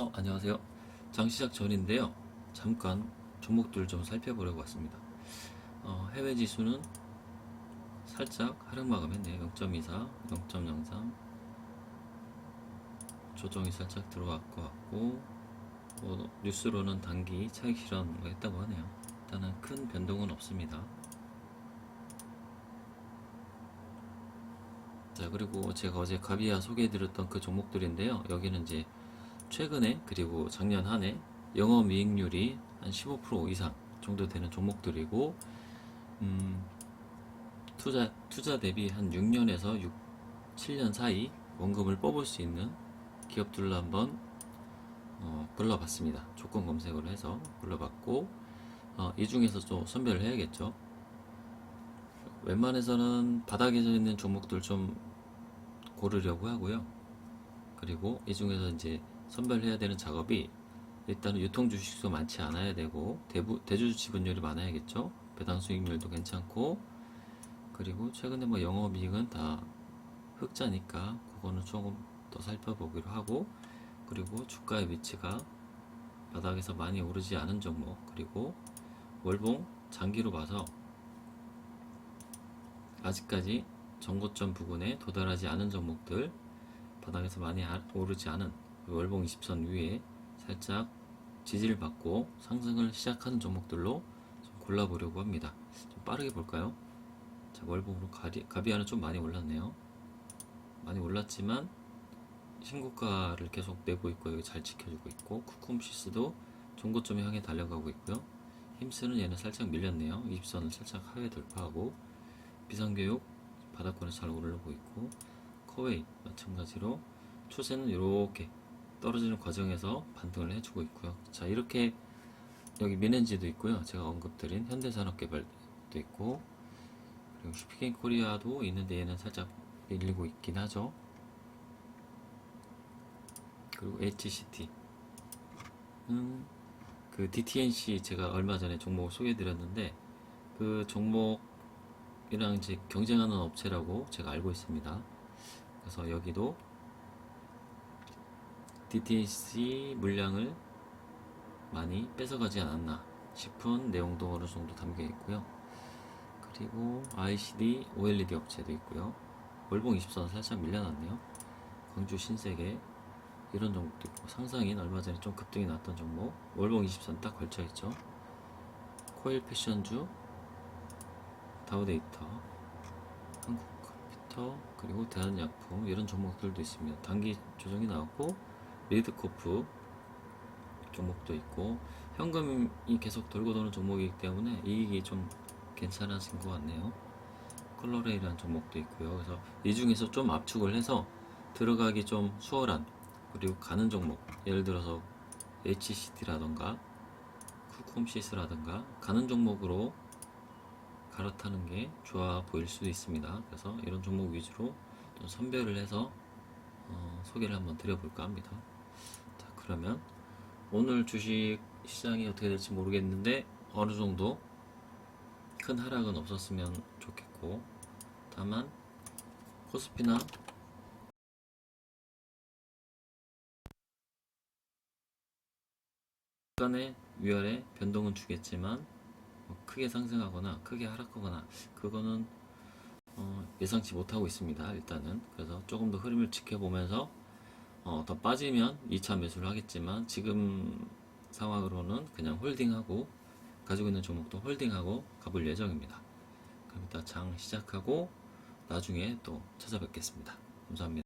어, 안녕하세요. 장 시작 전인데요. 잠깐 종목들 좀 살펴보려고 왔습니다. 어, 해외 지수는 살짝 하락 마감했네요. 0.24, 0.03 조정이 살짝 들어왔 것 같고 뭐, 뉴스로는 단기 차익 실현 뭐 했다고 하네요. 일단은 큰 변동은 없습니다. 자 그리고 제가 어제 가비아 소개해드렸던 그 종목들인데요. 여기는 이제 최근에 그리고 작년 한 해 영업 이익률이 한 15% 이상 정도 되는 종목들이고 음, 투자 투자 대비 한 6년에서 6, 7년 사이 원금을 뽑을 수 있는 기업들로 한번 어, 불러봤습니다. 조건 검색을 해서 불러봤고 어, 이 중에서 좀 선별을 해야겠죠. 웬만해서는 바닥에 서 있는 종목들 좀 고르려고 하고요. 그리고 이 중에서 이제 선별해야 되는 작업이 일단은 유통 주식수 많지 않아야 되고 대부 대주주 지분율이 많아야겠죠. 배당 수익률도 괜찮고 그리고 최근에 뭐 영업이익은 다 흑자니까 그거는 조금 더 살펴보기로 하고 그리고 주가의 위치가 바닥에서 많이 오르지 않은 종목 그리고 월봉 장기로 봐서 아직까지 전고점 부근에 도달하지 않은 종목들 바닥에서 많이 아- 오르지 않은 월봉 20선 위에 살짝 지지를 받고 상승을 시작하는 종목들로 좀 골라보려고 합니다. 좀 빠르게 볼까요? 자, 월봉으로 가리, 가비아는 좀 많이 올랐네요. 많이 올랐지만 신고가를 계속 내고 있고 여기 잘 지켜주고 있고 쿠쿰시스도 종고점 향해 달려가고 있고요. 힘쓰는 얘는 살짝 밀렸네요. 20선을 살짝 하회 돌파하고 비상교육 바닥권에 잘 오르고 있고 커웨이 마찬가지로 추세는 이렇게 떨어지는 과정에서 반등을 해주고 있고요. 자 이렇게 여기 미넨지도 있고요. 제가 언급드린 현대산업개발도 있고 그리고 슈피겐 코리아도 있는데 얘는 살짝 밀리고 있긴 하죠. 그리고 HCT 음, 그 DTNC 제가 얼마 전에 종목 소개해드렸는데 그 종목이랑 이제 경쟁하는 업체라고 제가 알고 있습니다. 그래서 여기도 DTNC 물량을 많이 뺏어가지 않았나 싶은 내용도 어느 정도 담겨 있고요. 그리고 ICD, OLED 업체도 있고요. 월봉 20선 살짝 밀려났네요. 광주 신세계 이런 종목도 있고 상상인 얼마 전에 좀 급등이 났던 종목 월봉 20선 딱 걸쳐 있죠. 코일 패션주, 다우데이터, 한국 컴퓨터 그리고 대한약품 이런 종목들도 있습니다. 단기 조정이 나왔고 리드코프 종목도 있고 현금이 계속 돌고 도는 종목이기 때문에 이익이 좀 괜찮아진 것 같네요. 컬러레이라는 종목도 있고요. 그래서 이 중에서 좀 압축을 해서 들어가기 좀 수월한 그리고 가는 종목 예를 들어서 HCT라던가 쿠콤시스라던가 가는 종목으로 갈아타는 게 좋아 보일 수도 있습니다. 그래서 이런 종목 위주로 좀 선별을 해서 어, 소개를 한번 드려볼까 합니다. 자, 그러면 오늘 주식 시장이 어떻게 될지 모르겠는데 어느 정도 큰 하락은 없었으면 좋겠고 다만 코스피나 약간의 위열에 변동은 주겠지만 뭐 크게 상승하거나 크게 하락하거나 그거는 어, 예상치 못하고 있습니다. 일단은 그래서 조금 더 흐름을 지켜보면서 어, 더 빠지면 2차 매수를 하겠지만 지금 상황으로는 그냥 홀딩하고 가지고 있는 종목도 홀딩하고 가볼 예정입니다. 그럼 이따 장 시작하고 나중에 또 찾아뵙겠습니다. 감사합니다.